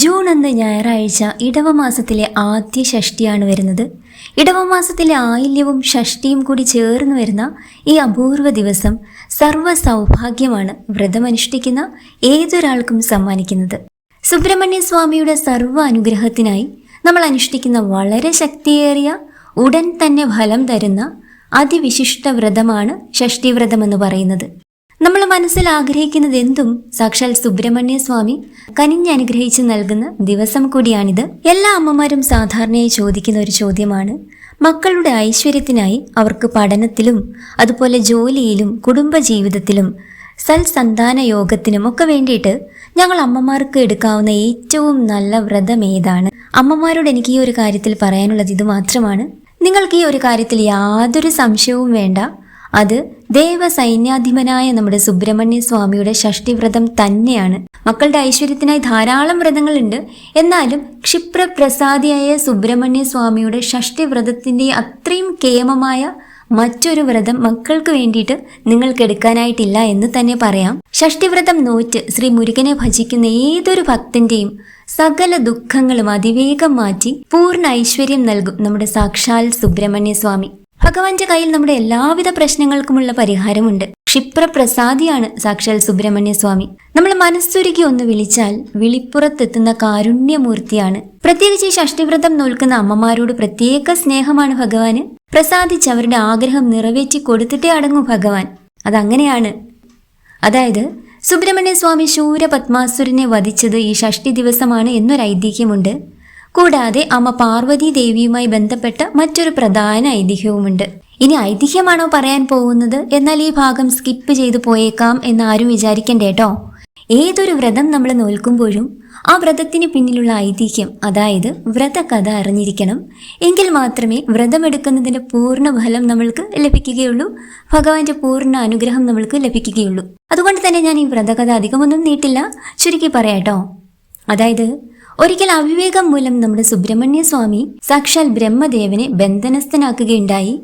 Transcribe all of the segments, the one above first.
June എന്ന ഞായറാഴ്ച ഇടവമാസത്തിലെ ആദ്യ ഷഷ്ടിയാണ് വരുന്നത്. ഇടവമാസത്തിലെ ആയില്യവും ഷഷ്ടിയും കൂടി ചേർന്ന് വരുന്ന ഈ അപൂർവ ദിവസം സർവ സൗഭാഗ്യമാണ് വ്രതമനുഷ്ഠിക്കുന്ന ഏതൊരാൾക്കും സമ്മാനിക്കുന്നത്. സുബ്രഹ്മണ്യ സ്വാമിയുടെ സർവ അനുഗ്രഹത്തിനായി നമ്മൾ അനുഷ്ഠിക്കുന്ന വളരെ ശക്തിയേറിയ ഉടൻ തന്നെ ഫലം തരുന്ന അതിവിശിഷ്ട വ്രതമാണ് ഷഷ്ടിവ്രതം എന്ന് പറയുന്നത്. നമ്മൾ മനസ്സിൽ ആഗ്രഹിക്കുന്നത് എന്തും സാക്ഷാൽ സുബ്രഹ്മണ്യ സ്വാമി കനിഞ്ഞനുഗ്രഹിച്ച് നൽകുന്ന ദിവസം കൂടിയാണിത്. എല്ലാ അമ്മമാരും സാധാരണയായി ചോദിക്കുന്ന ഒരു ചോദ്യമാണ്. മക്കളുടെ ഐശ്വര്യത്തിനായി അവർക്ക് പഠനത്തിലും അതുപോലെ ജോലിയിലും കുടുംബജീവിതത്തിലും സൽസന്താന യോഗത്തിനും ഒക്കെ വേണ്ടിയിട്ട് ഞങ്ങൾ അമ്മമാർക്ക് എടുക്കാവുന്ന ഏറ്റവും നല്ല വ്രതം ഏതാണ്? അമ്മമാരോട് എനിക്ക് ഈ ഒരു കാര്യത്തിൽ പറയാനുള്ളത് ഇത് മാത്രമാണ്. നിങ്ങൾക്ക് ഈ ഒരു കാര്യത്തിൽ യാതൊരു സംശയവും വേണ്ട. അത് ദേവസൈന്യാധിപനായ നമ്മുടെ സുബ്രഹ്മണ്യ സ്വാമിയുടെ ഷഷ്ടിവ്രതം തന്നെയാണ്. മക്കളുടെ ഐശ്വര്യത്തിനായി ധാരാളം വ്രതങ്ങളുണ്ട്. എന്നാലും ക്ഷിപ്രപ്രസാദിയായ സുബ്രഹ്മണ്യ സ്വാമിയുടെ ഷഷ്ടിവ്രതത്തിന്റെ അത്രയും കേമമായ മറ്റൊരു വ്രതം മക്കൾക്ക് വേണ്ടിയിട്ട് നിങ്ങൾക്ക് എടുക്കാനായിട്ടില്ല എന്ന് തന്നെ പറയാം. ഷഷ്ടിവ്രതം നോറ്റ് ശ്രീ മുരുകനെ ഭജിക്കുന്ന ഏതൊരു ഭക്തന്റെയും സകല ദുഃഖങ്ങളും അതിവേഗം മാറ്റി പൂർണ ഐശ്വര്യം നൽകും നമ്മുടെ സാക്ഷാൽ സുബ്രഹ്മണ്യ സ്വാമി. ഭഗവാന്റെ കയ്യിൽ നമ്മുടെ എല്ലാവിധ പ്രശ്നങ്ങൾക്കുമുള്ള പരിഹാരമുണ്ട്. ക്ഷിപ്രപ്രസാദിയാണ് സാക്ഷാൽ സുബ്രഹ്മണ്യ സ്വാമി നമ്മൾ മനസ്സൊരുക്കി ഒന്ന് വിളിച്ചാൽ വിളിപ്പുറത്തെത്തുന്ന കാരുണ്യമൂർത്തിയാണ്. പ്രത്യേകിച്ച് ഈ ഷഷ്ടിവ്രതം നോൽക്കുന്ന അമ്മമാരോട് പ്രത്യേക സ്നേഹമാണ് ഭഗവാന്. പ്രസാദിച്ച് അവരുടെ ആഗ്രഹം നിറവേറ്റി കൊടുത്തിട്ടേ അടങ്ങൂ ഭഗവാൻ. അതങ്ങനെയാണ്. അതായത് സുബ്രഹ്മണ്യ സ്വാമി ശൂരപത്മാസുരനെ വധിച്ചത് ഈ ഷഷ്ടി ദിവസമാണ് എന്നൊരു ഐതിഹ്യമുണ്ട് കൂടാതെ അമ്മ പാർവതി ദേവിയുമായി ബന്ധപ്പെട്ട മറ്റൊരു പ്രധാന ഐതിഹ്യവുമുണ്ട്. ഇനി ഐതിഹ്യമാണോ പറയാൻ പോകുന്നത്? എന്നാൽ ഈ ഭാഗം സ്കിപ്പ് ചെയ്തു പോയേക്കാം എന്ന് ആരും വിചാരിക്കണ്ടേട്ടോ ഏതൊരു വ്രതം നമ്മൾ നോൽക്കുമ്പോഴും ആ വ്രതത്തിന് പിന്നിലുള്ള ഐതിഹ്യം അതായത് വ്രതകഥ അറിഞ്ഞിരിക്കണം. എങ്കിൽ മാത്രമേ വ്രതമെടുക്കുന്നതിന്റെ പൂർണ ഫലം നമ്മൾക്ക് ലഭിക്കുകയുള്ളൂ. ഭഗവാന്റെ പൂർണ അനുഗ്രഹം നമ്മൾക്ക് ലഭിക്കുകയുള്ളൂ. അതുകൊണ്ട് തന്നെ ഞാൻ ഈ വ്രതകഥ അധികമൊന്നും നീട്ടില്ല. ചുരുക്കി പറയാട്ടോ അതായത് ഒരിക്കൽ അവിവേകം മൂലം നമ്മുടെ സുബ്രഹ്മണ്യ സ്വാമി സാക്ഷാൽ ബ്രഹ്മദേവനെ ബന്ധനസ്ഥനാക്കുകയുണ്ടായി.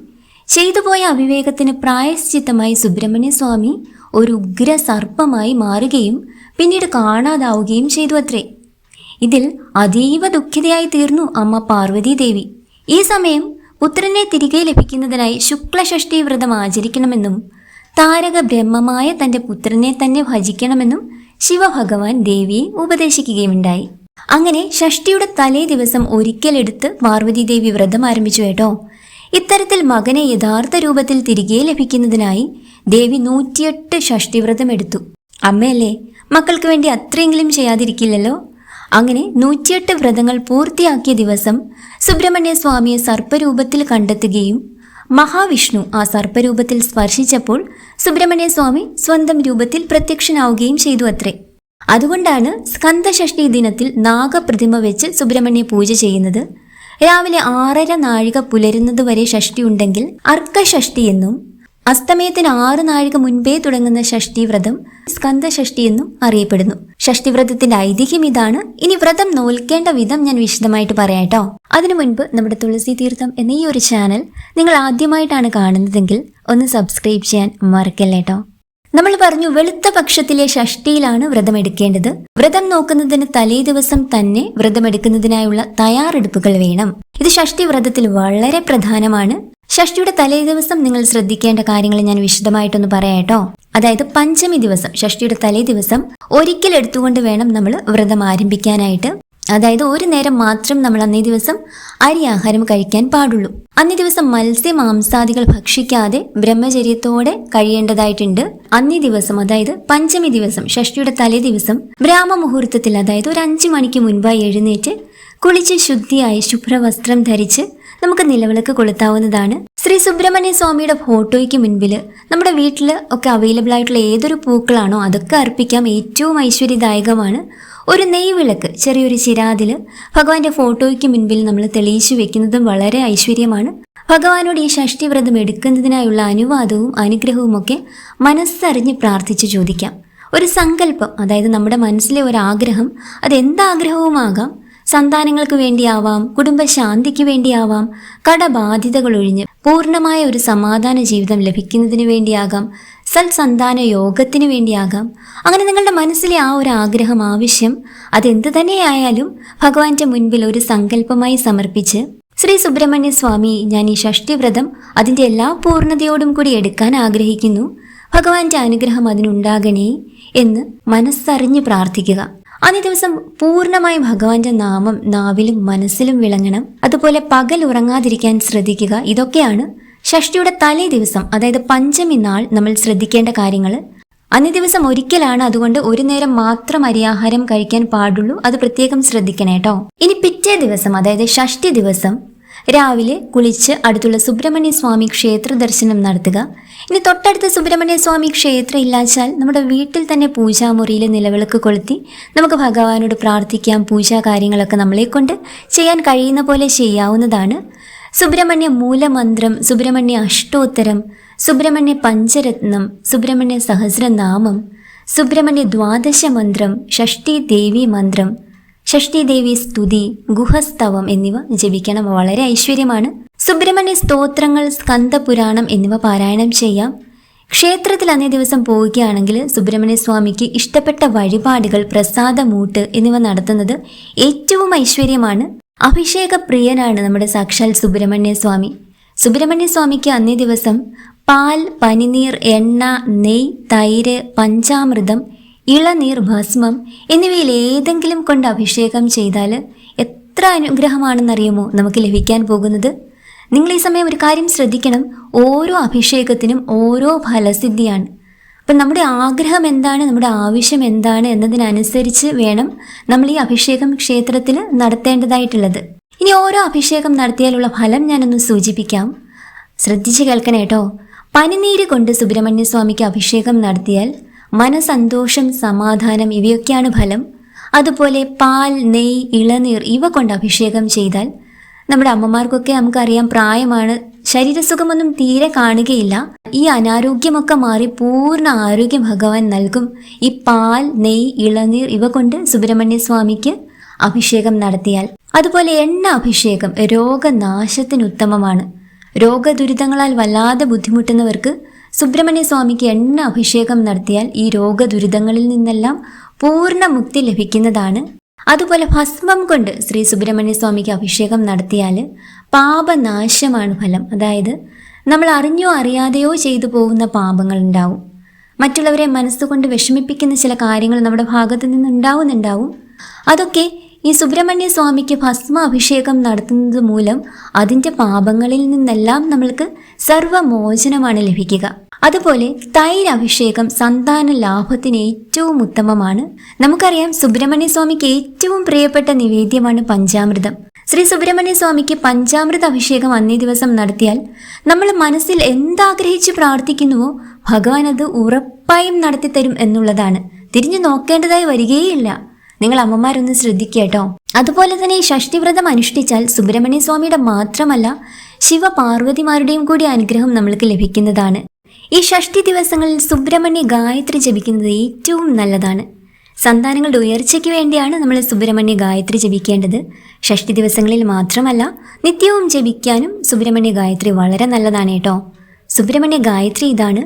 ചെയ്തുപോയ അവിവേകത്തിന് പ്രായശ്ചിത്തമായി സുബ്രഹ്മണ്യ സ്വാമി ഒരു ഉഗ്ര സർപ്പമായി മാറുകയും പിന്നീട് കാണാതാവുകയും ചെയ്തു അത്രേ. ഇതിൽ അതീവ ദുഃഖിതയായി തീർന്നു അമ്മ പാർവതി ദേവി. ഈ സമയം പുത്രനെ തിരികെ ലഭിക്കുന്നതിനായി ശുക്ലഷഷ്ടി വ്രതം ആചരിക്കണമെന്നും താരക ബ്രഹ്മമായ തന്റെ പുത്രനെ തന്നെ ഭജിക്കണമെന്നും ശിവഭഗവാൻ ദേവിയെ ഉപദേശിക്കുകയുണ്ടായി അങ്ങനെ ഷഷ്ടിയുടെ തലേ ദിവസം ഒരിക്കലെടുത്ത് പാർവതി ദേവി വ്രതം ആരംഭിച്ചു കേട്ടോ. ഇത്തരത്തിൽ മകനെ യഥാർത്ഥ രൂപത്തിൽ തിരികെ ലഭിക്കുന്നതിനായി ദേവി നൂറ്റിയെട്ട് ഷഷ്ടിവ്രതം എടുത്തു. അമ്മയല്ലേ മക്കൾക്ക് വേണ്ടി അത്രയെങ്കിലും ചെയ്യാതിരിക്കില്ലല്ലോ? അങ്ങനെ നൂറ്റിയെട്ട് വ്രതങ്ങൾ പൂർത്തിയാക്കിയ ദിവസം സുബ്രഹ്മണ്യ സ്വാമിയെ സർപ്പരൂപത്തിൽ കണ്ടെത്തുകയും മഹാവിഷ്ണു ആ സർപ്പരൂപത്തിൽ സ്പർശിച്ചപ്പോൾ സുബ്രഹ്മണ്യ സ്വാമി സ്വന്തം രൂപത്തിൽ പ്രത്യക്ഷനാവുകയും ചെയ്തു അത്രേ. അതുകൊണ്ടാണ് സ്കന്ദഷഷ്ടി ദിനത്തിൽ നാഗപ്രതിമ വെച്ച് സുബ്രഹ്മണ്യ പൂജ ചെയ്യുന്നത്. രാവിലെ ആറര നാഴിക പുലരുന്നത് വരെ ഷഷ്ടി ഉണ്ടെങ്കിൽ അർക്കഷഷ്ടി എന്നും അസ്തമയത്തിന് ആറ് നാഴിക മുൻപേ തുടങ്ങുന്ന ഷഷ്ടി വ്രതം സ്കന്ദഷഷ്ടി എന്നും അറിയപ്പെടുന്നു. ഷഷ്ടിവ്രതത്തിന്റെ ഐതിഹ്യം ഇതാണ്. ഇനി വ്രതം നോൽക്കേണ്ട വിധം ഞാൻ വിശദമായിട്ട് പറയാട്ടോ അതിനു മുൻപ് നമ്മുടെ തുളസി തീർത്ഥം എന്ന ഈ ഒരു ചാനൽ നിങ്ങൾ ആദ്യമായിട്ടാണ് കാണുന്നതെങ്കിൽ ഒന്ന് സബ്സ്ക്രൈബ് ചെയ്യാൻ മറക്കല്ലേട്ടോ നമ്മൾ പറഞ്ഞു വെളുത്ത പക്ഷത്തിലെ ഷഷ്ടിയിലാണ് വ്രതമെടുക്കേണ്ടത്. വ്രതം നോക്കുന്നതിന് തലേ ദിവസം തന്നെ വ്രതമെടുക്കുന്നതിനായുള്ള തയ്യാറെടുപ്പുകൾ വേണം. ഇത് ഷഷ്ടി വ്രതത്തിൽ വളരെ പ്രധാനമാണ്. ഷഷ്ടിയുടെ തലേ ദിവസം നിങ്ങൾ ശ്രദ്ധിക്കേണ്ട കാര്യങ്ങൾ ഞാൻ വിശദമായിട്ടൊന്ന് പറയാട്ടോ അതായത് പഞ്ചമി ദിവസം ഷഷ്ടിയുടെ തലേ ദിവസം ഒരിക്കൽ എടുത്തുകൊണ്ട് വേണം നമ്മൾ വ്രതം ആരംഭിക്കാനായിട്ട്. അതായത് ഒരു നേരം മാത്രം നമ്മൾ അന്നേ ദിവസം അരി ആഹാരം കഴിക്കാൻ പാടുള്ളൂ. അന്നേ ദിവസം മത്സ്യ മാംസാദികൾ ഭക്ഷിക്കാതെ ബ്രഹ്മചര്യത്തോടെ കഴിയേണ്ടതായിട്ടുണ്ട്. അന്നേ ദിവസം അതായത് പഞ്ചമി ദിവസം ഷഷ്ടിയുടെ തലേ ദിവസം ബ്രാഹ്മ മുഹൂർത്തത്തിൽ അതായത് ഒരു അഞ്ചു മണിക്ക് മുൻപായി എഴുന്നേറ്റ് കുളിച്ച് ശുദ്ധിയായി ശുഭ്രവസ്ത്രം ധരിച്ച് നമുക്ക് നിലവിളക്ക് കൊളുത്താവുന്നതാണ്. ശ്രീ സുബ്രഹ്മണ്യ സ്വാമിയുടെ ഫോട്ടോയ്ക്ക് മുൻപിൽ നമ്മുടെ വീട്ടിൽ ഒക്കെ അവൈലബിൾ ആയിട്ടുള്ള ഏതൊരു പൂക്കളാണോ അതൊക്കെ അർപ്പിക്കാം. ഏറ്റവും ഐശ്വര്യദായകമാണ് ഒരു നെയ്വിളക്ക് ചെറിയൊരു ചിരാതിൽ ഭഗവാന്റെ ഫോട്ടോയ്ക്ക് മുൻപിൽ നമ്മൾ തെളിയിച്ചു വെക്കുന്നതും വളരെ ഐശ്വര്യമാണ്. ഭഗവാനോട് ഈ ഷഷ്ടിവ്രതം എടുക്കുന്നതിനായുള്ള അനുവാദവും അനുഗ്രഹവും ഒക്കെ മനസ്സറിഞ്ഞ് പ്രാർത്ഥിച്ചു ചോദിക്കാം. ഒരു സങ്കല്പം അതായത് നമ്മുടെ മനസ്സിലെ ഒരു ആഗ്രഹം അതെന്താഗ്രഹവുമാകാം? സന്താനങ്ങൾക്ക് വേണ്ടിയാവാം കുടുംബശാന്തിക്ക് വേണ്ടിയാവാം കടബാധ്യതകൾ ഒഴിഞ്ഞ് പൂർണമായ ഒരു സമാധാന ജീവിതം ലഭിക്കുന്നതിന് വേണ്ടിയാകാം സൽസന്താന യോഗത്തിന് വേണ്ടിയാകാം. അങ്ങനെ നിങ്ങളുടെ മനസ്സിലെ ആ ഒരു ആഗ്രഹം ആവശ്യം അതെന്ത് തന്നെയായാലും ഭഗവാന്റെ മുൻപിൽ ഒരു സങ്കല്പമായി സമർപ്പിച്ച് ശ്രീ സുബ്രഹ്മണ്യ സ്വാമി ഞാൻ ഈ ഷഷ്ടിവ്രതം അതിന്റെ എല്ലാ പൂർണതയോടും കൂടി എടുക്കാൻ ആഗ്രഹിക്കുന്നു. ഭഗവാന്റെ അനുഗ്രഹം അതിനുണ്ടാകണേ എന്ന് മനസ്സറിഞ്ഞ് പ്രാർത്ഥിക്കുക. അന്നേ ദിവസം പൂർണമായി ഭഗവാന്റെ നാമം നാവിലും മനസ്സിലും വിളങ്ങണം. അതുപോലെ പകൽ ഉറങ്ങാതിരിക്കാൻ ശ്രദ്ധിക്കുക. ഇതൊക്കെയാണ് ഷഷ്ടിയുടെ തലേ ദിവസം അതായത് പഞ്ചമി നാൾ നമ്മൾ ശ്രദ്ധിക്കേണ്ട കാര്യങ്ങൾ അന്നേ ദിവസം ഒരിക്കലാണ് അതുകൊണ്ട് ഒരു നേരം മാത്രം അരിയാഹാരം കഴിക്കാൻ പാടുള്ളൂ. അത് പ്രത്യേകം ശ്രദ്ധിക്കണേട്ടോ ഇനി പിറ്റേ ദിവസം അതായത് ഷഷ്ടി ദിവസം രാവിലെ കുളിച്ച് അടുത്തുള്ള സുബ്രഹ്മണ്യ സ്വാമി ക്ഷേത്ര ദർശനം നടത്തുക. ഇനി തൊട്ടടുത്ത സുബ്രഹ്മണ്യ സ്വാമി ക്ഷേത്രം ഇല്ലാച്ചാൽ നമ്മുടെ വീട്ടിൽ തന്നെ പൂജാമുറിയിൽ നിലവിളക്ക് കൊളുത്തി നമുക്ക് ഭഗവാനോട് പ്രാർത്ഥിക്കാം പൂജാ കാര്യങ്ങളൊക്കെ നമ്മളെ കൊണ്ട് ചെയ്യാൻ കഴിയുന്ന പോലെ ചെയ്യാവുന്നതാണ്. സുബ്രഹ്മണ്യ മൂലമന്ത്രം സുബ്രഹ്മണ്യ അഷ്ടോത്തരം സുബ്രഹ്മണ്യ പഞ്ചരത്നം സുബ്രഹ്മണ്യ സഹസ്രനാമം സുബ്രഹ്മണ്യ ദ്വാദശ മന്ത്രം ഷഷ്ടി ദേവി മന്ത്രം ഷഷ്ടി ദേവി സ്തുതി ഗുഹസ്തവം എന്നിവ ജപിക്കണം. വളരെ ഐശ്വര്യമാണ്. സുബ്രഹ്മണ്യ സ്തോത്രങ്ങൾ സ്കന്ദപുരാണം എന്നിവ പാരായണം ചെയ്യാം. ക്ഷേത്രത്തിൽ അന്നേ ദിവസം പോവുകയാണെങ്കിൽ സുബ്രഹ്മണ്യ സ്വാമിക്ക് ഇഷ്ടപ്പെട്ട വഴിപാടുകൾ പ്രസാദമൂട്ട് എന്നിവ നടത്തുന്നത് ഏറ്റവും ഐശ്വര്യമാണ്. അഭിഷേക പ്രിയനാണ് നമ്മുടെ സാക്ഷാൽ സുബ്രഹ്മണ്യ സ്വാമി. സുബ്രഹ്മണ്യ സ്വാമിക്ക് അന്നേ ദിവസം പാൽ പനിനീർ എണ്ണ നെയ് തൈര് പഞ്ചാമൃതം ഇളനീർ ഭസ്മം എന്നിവയിൽ ഏതെങ്കിലും കൊണ്ട് അഭിഷേകം ചെയ്താൽ എത്ര അനുഗ്രഹമാണെന്നറിയുമോ നമുക്ക് ലഭിക്കാൻ പോകുന്നത്? നിങ്ങൾ ഈ സമയം ഒരു കാര്യം ശ്രദ്ധിക്കണം. ഓരോ അഭിഷേകത്തിനും ഓരോ ഫലസിദ്ധിയാണ്. അപ്പം നമ്മുടെ ആഗ്രഹം എന്താണ് നമ്മുടെ ആവശ്യം എന്താണ് എന്നതിനനുസരിച്ച് വേണം നമ്മൾ ഈ അഭിഷേകം ക്ഷേത്രത്തിൽ നടത്തേണ്ടതായിട്ടുള്ളത്. ഇനി ഓരോ അഭിഷേകം നടത്തിയാലുള്ള ഫലം ഞാനൊന്ന് സൂചിപ്പിക്കാം. ശ്രദ്ധിച്ച് കേൾക്കണേട്ടോ പനിനീര് കൊണ്ട് സുബ്രഹ്മണ്യ സ്വാമിക്ക് അഭിഷേകം നടത്തിയാൽ മനസന്തോഷം സമാധാനം ഇവയൊക്കെയാണ് ഫലം. അതുപോലെ പാൽ നെയ് ഇളനീർ ഇവ കൊണ്ട് അഭിഷേകം ചെയ്താൽ നമ്മുടെ അമ്മമാർക്കൊക്കെ നമുക്കറിയാം പ്രായമാണ്. ശരീരസുഖമൊന്നും തീരെ കാണുകയില്ല. ഈ അനാരോഗ്യമൊക്കെ മാറി പൂർണ ആരോഗ്യം ഭഗവാൻ നൽകും. ഈ പാൽ നെയ് ഇളനീർ ഇവ കൊണ്ട് സുബ്രഹ്മണ്യ സ്വാമിക്ക് അഭിഷേകം നടത്തിയാൽ. അതുപോലെ എണ്ണ അഭിഷേകം രോഗനാശത്തിന് ഉത്തമമാണ്. രോഗദുരിതങ്ങളാൽ വല്ലാതെ ബുദ്ധിമുട്ടുന്നവർക്ക് സുബ്രഹ്മണ്യ സ്വാമിക്ക് എണ്ണ അഭിഷേകം നടത്തിയാൽ ഈ രോഗദുരിതങ്ങളിൽ നിന്നെല്ലാം പൂർണ മുക്തി ലഭിക്കുന്നതാണ്. അതുപോലെ ഭസ്മം കൊണ്ട് ശ്രീ സുബ്രഹ്മണ്യ സ്വാമിക്ക് അഭിഷേകം നടത്തിയാൽ പാപനാശമാണ് ഫലം. അതായത് നമ്മൾ അറിഞ്ഞോ അറിയാതെയോ ചെയ്തു പോകുന്ന പാപങ്ങൾ ഉണ്ടാവും. മറ്റുള്ളവരെ മനസ്സുകൊണ്ട് വിഷമിപ്പിക്കുന്ന ചില കാര്യങ്ങൾ നമ്മുടെ ഭാഗത്തു നിന്ന് ഉണ്ടാവുന്നുണ്ടാവും. അതൊക്കെ ഈ സുബ്രഹ്മണ്യ സ്വാമിക്ക് ഭസ്മ അഭിഷേകം നടത്തുന്നത് മൂലം അതിന്റെ പാപങ്ങളിൽ നിന്നെല്ലാം നമ്മൾക്ക് സർവമോചനമാണ് ലഭിക്കുക. അതുപോലെ തൈര് അഭിഷേകം സന്താന ലാഭത്തിന് ഏറ്റവും ഉത്തമമാണ്. നമുക്കറിയാം സുബ്രഹ്മണ്യ സ്വാമിക്ക് ഏറ്റവും പ്രിയപ്പെട്ട നിവേദ്യമാണ് പഞ്ചാമൃതം. ശ്രീ സുബ്രഹ്മണ്യ സ്വാമിക്ക് പഞ്ചാമൃത അഭിഷേകം അന്നേ ദിവസം നടത്തിയാൽ നമ്മൾ മനസ്സിൽ എന്താഗ്രഹിച്ച് പ്രാർത്ഥിക്കുന്നുവോ ഭഗവാൻ അത് ഉറപ്പായും നടത്തിത്തരും എന്നുള്ളതാണ്. തിരിഞ്ഞു നോക്കേണ്ടതായി വരികയില്ല. നിങ്ങൾ അമ്മമാരൊന്ന് ശ്രദ്ധിക്കേട്ടോ അതുപോലെ തന്നെ ഈ ഷഷ്ടിവ്രതം അനുഷ്ഠിച്ചാൽ സുബ്രഹ്മണ്യ സ്വാമിയുടെ മാത്രമല്ല ശിവപാർവതിമാരുടെയും കൂടി അനുഗ്രഹം നമ്മൾക്ക് ലഭിക്കുന്നതാണ്. ഈ ഷഷ്ടി ദിവസങ്ങളിൽ സുബ്രഹ്മണ്യ ഗായത്രി ജപിക്കുന്നത് ഏറ്റവും നല്ലതാണ്. സന്താനങ്ങളുടെ ഉയർച്ചയ്ക്ക് വേണ്ടിയാണ് നമ്മൾ സുബ്രഹ്മണ്യ ഗായത്രി ജപിക്കേണ്ടത്. ഷഷ്ടി ദിവസങ്ങളിൽ മാത്രമല്ല നിത്യവും ജപിക്കാനും സുബ്രഹ്മണ്യ ഗായത്രി വളരെ നല്ലതാണ് കേട്ടോ. സുബ്രഹ്മണ്യ ഗായത്രി ഇതാണ്.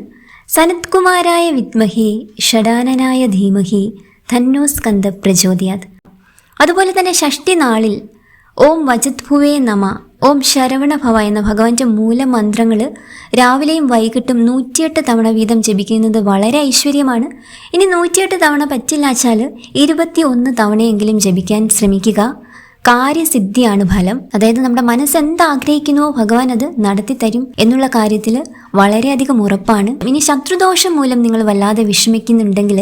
സനത്കുമാരായ വിദ്മഹി ഷഡാനനായ ധീമഹി ധന്യോസ്കന്ധ പ്രചോദയാത്. അതുപോലെ തന്നെ ഷഷ്ടി നാളിൽ ഓം വജത് ഭുവേ നമ ഓം ശരവണഭവ എന്ന ഭഗവാന്റെ മൂലമന്ത്രങ്ങൾ രാവിലെയും വൈകിട്ടും നൂറ്റിയെട്ട് തവണ വീതം ജപിക്കുന്നത് വളരെ ഐശ്വര്യമാണ്. ഇനി നൂറ്റിയെട്ട് തവണ പറ്റില്ലാച്ചാൽ ഇരുപത്തി ഒന്ന് തവണയെങ്കിലും ജപിക്കാൻ ശ്രമിക്കുക. കാര്യസിദ്ധിയാണ് ഫലം. അതായത് നമ്മുടെ മനസ്സ് എന്താഗ്രഹിക്കുന്നുവോ ഭഗവാൻ അത് നടത്തി തരും എന്നുള്ള കാര്യത്തിൽ വളരെയധികം ഉറപ്പാണ്. ഇനി ശത്രുദോഷം മൂലം നിങ്ങൾ വല്ലാതെ വിഷമിക്കുന്നുണ്ടെങ്കിൽ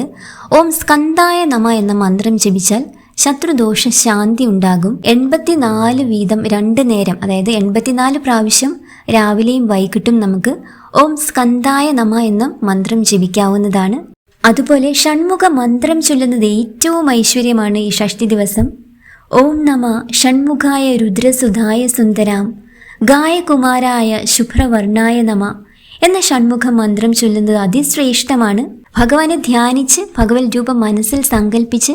ഓം സ്കന്തായ നമ എന്ന മന്ത്രം ജപിച്ചാൽ ശത്രുദോഷ ശാന്തി ഉണ്ടാകും. എൺപത്തിനാല് വീതം രണ്ട് നേരം അതായത് എൺപത്തിനാല് പ്രാവശ്യം രാവിലെയും വൈകിട്ടും നമുക്ക് ഓം സ്കന്തായ നമ എന്ന മന്ത്രം ജപിക്കാവുന്നതാണ്. അതുപോലെ ഷൺമുഖ മന്ത്രം ചൊല്ലുന്നത് ഏറ്റവും ഐശ്വര്യമാണ് ഈ ഷഷ്ടി ദിവസം. ഓം നമ ഷൺമുഖായ രുദ്രസുധായ സുന്ദരാം. ഗായകുമാരായ ശുഭ്രവർണായ നമ എന്ന ഷൺമുഖ മന്ത്രം ചൊല്ലുന്നത് അതിശ്രേഷ്ഠമാണ്. ഭഗവാനെ ധ്യാനിച്ച് ഭഗവത് രൂപം മനസ്സിൽ സങ്കല്പിച്ച്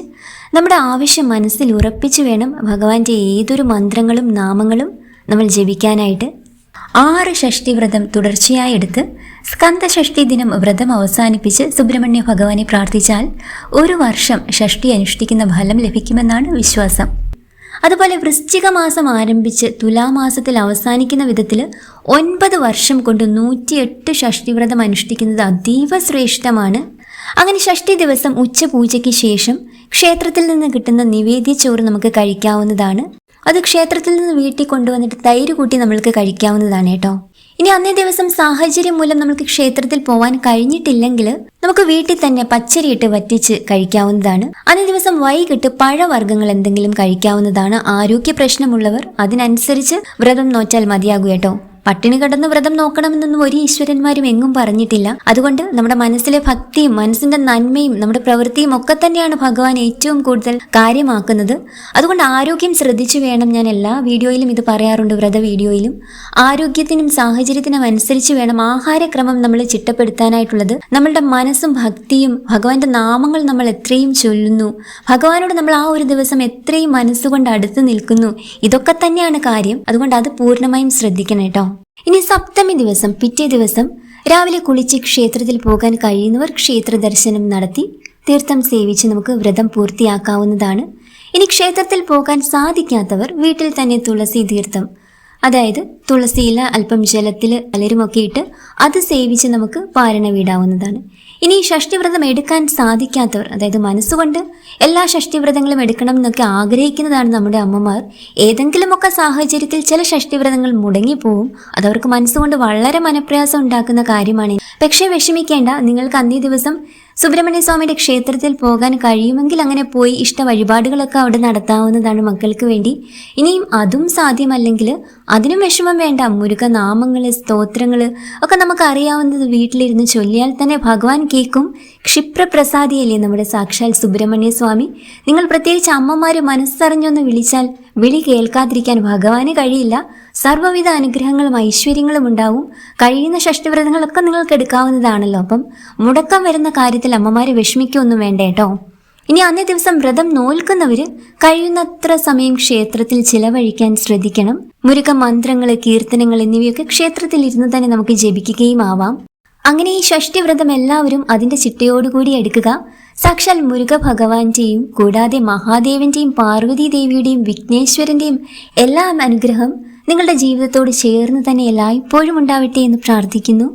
നമ്മുടെ ആവശ്യം മനസ്സിൽ ഉറപ്പിച്ച് വേണം ഭഗവാന്റെ ഏതൊരു മന്ത്രങ്ങളും നാമങ്ങളും നമ്മൾ ജപിക്കാനായിട്ട്. ആറ് ഷഷ്ടിവ്രതം തുടർച്ചയായി എടുത്ത് സ്കന്ദഷഷ്ഠി ദിനം വ്രതം അവസാനിപ്പിച്ച് സുബ്രഹ്മണ്യ ഭഗവാനെ പ്രാർത്ഥിച്ചാൽ ഒരു വർഷം ഷഷ്ടി അനുഷ്ഠിക്കുന്ന ഫലം ലഭിക്കുമെന്നാണ് വിശ്വാസം. അതുപോലെ വൃശ്ചിക മാസം ആരംഭിച്ച് തുലാമാസത്തിൽ അവസാനിക്കുന്ന വിധത്തിൽ ഒൻപത് വർഷം കൊണ്ട് നൂറ്റിയെട്ട് ഷഷ്ടിവ്രതം അനുഷ്ഠിക്കുന്നത് അതീവ ശ്രേഷ്ഠമാണ്. അങ്ങനെ ഷഷ്ടി ദിവസം ഉച്ചപൂജയ്ക്ക് ശേഷം ക്ഷേത്രത്തിൽ നിന്ന് കിട്ടുന്ന നിവേദ്യ ചോറ് നമുക്ക് കഴിക്കാവുന്നതാണ്. അത് ക്ഷേത്രത്തിൽ നിന്ന് വീട്ടിൽ കൊണ്ടുവന്നിട്ട് തൈര് കൂട്ടി നമ്മൾക്ക് കഴിക്കാവുന്നതാണ് കേട്ടോ. ഇനി അന്നേ ദിവസം സാഹചര്യം മൂലം നമുക്ക് ക്ഷേത്രത്തിൽ പോവാൻ കഴിഞ്ഞിട്ടില്ലെങ്കിൽ നമുക്ക് വീട്ടിൽ തന്നെ പച്ചരിയിട്ട് വറ്റിച്ച് കഴിക്കാവുന്നതാണ്. അന്നേ ദിവസം വൈകിട്ട് പഴവർഗങ്ങൾ എന്തെങ്കിലും കഴിക്കാവുന്നതാണ് ആരോഗ്യ പ്രശ്നമുള്ളവർ അതിനനുസരിച്ച് വ്രതം നോറ്റാൽ മതിയാകൂ കേട്ടോ. പട്ടിണി കിടന്ന് വ്രതം നോക്കണമെന്നൊന്നും ഒരു ഈശ്വരന്മാരും എങ്ങും പറഞ്ഞിട്ടില്ല. അതുകൊണ്ട് നമ്മുടെ മനസ്സിലെ ഭക്തിയും മനസ്സിന്റെ നന്മയും നമ്മുടെ പ്രവൃത്തിയും ഒക്കെ തന്നെയാണ് ഭഗവാൻ ഏറ്റവും കൂടുതൽ കാര്യമാക്കുന്നത്. അതുകൊണ്ട് ആരോഗ്യം ശ്രദ്ധിച്ചു വേണം ഞാൻ എല്ലാ വീഡിയോയിലും ഇത് പറയാറുണ്ട് വ്രത വീഡിയോയിലും. ആരോഗ്യത്തിനും സാഹചര്യത്തിനും അനുസരിച്ച് വേണം ആഹാരക്രമം നമ്മൾ ചിട്ടപ്പെടുത്താനായിട്ടുള്ളത്. നമ്മളുടെ മനസ്സും ഭക്തിയും ഭഗവാന്റെ നാമങ്ങൾ നമ്മൾ എത്രയും ചൊല്ലുന്നു. ഭഗവാനോട് നമ്മൾ ആ ഒരു ദിവസം എത്രയും മനസ്സുകൊണ്ട് അടുത്ത് നിൽക്കുന്നു. ഇതൊക്കെ തന്നെയാണ് കാര്യം. അതുകൊണ്ട് അത് പൂർണമായും ശ്രദ്ധിക്കണം കേട്ടോ. ഇനി സപ്തമി ദിവസം പിറ്റേ ദിവസം രാവിലെ കുളിച്ച് ക്ഷേത്രത്തിൽ പോകാൻ കഴിയുന്നവർ ക്ഷേത്ര ദർശനം നടത്തി തീർത്ഥം സേവിച്ച് നമുക്ക് വ്രതം പൂർത്തിയാക്കാവുന്നതാണ്. ഇനി ക്ഷേത്രത്തിൽ പോകാൻ സാധിക്കാത്തവർ വീട്ടിൽ തന്നെ തുളസി തീർത്ഥം അതായത് തുളസിയില അല്പം ജലത്തിൽ പലരുമൊക്കെ ഇട്ട് അത് സേവിച്ച് നമുക്ക് പാരണ വീടാവുന്നതാണ്. ഇനി ഷഷ്ടിവ്രതം എടുക്കാൻ സാധിക്കാത്തവർ അതായത് മനസ്സുകൊണ്ട് എല്ലാ ഷഷ്ടിവ്രതങ്ങളും എടുക്കണം എന്നൊക്കെ ആഗ്രഹിക്കുന്നതാണ് നമ്മുടെ അമ്മമാർ. ഏതെങ്കിലുമൊക്കെ സാഹചര്യത്തിൽ ചില ഷഷ്ടിവ്രതങ്ങൾ മുടങ്ങിപ്പോവും. അതവർക്ക് മനസ്സുകൊണ്ട് വളരെ മനപ്രയാസം ഉണ്ടാക്കുന്ന കാര്യമാണ്. പക്ഷേ വിഷമിക്കേണ്ട നിങ്ങൾക്ക് അന്നേ ദിവസം സുബ്രഹ്മണ്യ സ്വാമിയുടെ ക്ഷേത്രത്തിൽ പോകാൻ കഴിയുമെങ്കിൽ അങ്ങനെ പോയി ഇഷ്ട വഴിപാടുകളൊക്കെ അവിടെ നടത്താവുന്നതാണ് മക്കൾക്ക് വേണ്ടി. ഇനിയും അതും സാധ്യമല്ലെങ്കിൽ അതിനും വിഷമം വേണ്ട. മുരുക നാമങ്ങൾ സ്തോത്രങ്ങൾ ഒക്കെ നമുക്ക് അറിയാവുന്നത് വീട്ടിലിരുന്ന് ചൊല്ലിയാൽ തന്നെ ഭഗവാൻ കേൾക്കും. ക്ഷിപ്രപ്രസാദിയല്ലേ നമ്മുടെ സാക്ഷാൽ സുബ്രഹ്മണ്യ സ്വാമി നിങ്ങൾ പ്രത്യേകിച്ച് അമ്മമാർ മനസ്സറിഞ്ഞൊന്ന് വിളിച്ചാൽ വിളി കേൾക്കാതിരിക്കാൻ ഭഗവാന് കഴിയില്ല. സർവവിധ അനുഗ്രഹങ്ങളും ഐശ്വര്യങ്ങളും ഉണ്ടാവും. കഴിയുന്ന ഷഷ്ടിവ്രതങ്ങളൊക്കെ നിങ്ങൾക്ക് എടുക്കാവുന്നതാണല്ലോ. അപ്പം മുടക്കം വരുന്ന കാര്യത്തിൽ അമ്മമാരെ വിഷമിക്കൊന്നും വേണ്ട കേട്ടോ. ഇനി അന്നേ ദിവസം വ്രതം നോൽക്കുന്നവര് കഴിയുന്നത്ര സമയം ക്ഷേത്രത്തിൽ ചിലവഴിക്കാൻ ശ്രദ്ധിക്കണം. മുരുക്ക മന്ത്രങ്ങൾ കീർത്തനങ്ങൾ എന്നിവയൊക്കെ ക്ഷേത്രത്തിൽ ഇരുന്ന് തന്നെ നമുക്ക് ജപിക്കുകയും ആവാം. അങ്ങനെ ഈ ഷഷ്ടിവ്രതം എല്ലാവരും അതിന്റെ ചിട്ടയോടുകൂടി എടുക്കുക. സാക്ഷാൽ മുരുക ഭഗവാന്റെയും കൂടാതെ മഹാദേവന്റെയും പാർവതി ദേവിയുടെയും വിഘ്നേശ്വരന്റെയും എല്ലാം അനുഗ്രഹം നിങ്ങളുടെ ജീവിതത്തോട് ചേർന്ന് തന്നെ എല്ലായ്പ്പോഴും ഉണ്ടാവട്ടെ എന്ന് പ്രാർത്ഥിക്കുന്നു.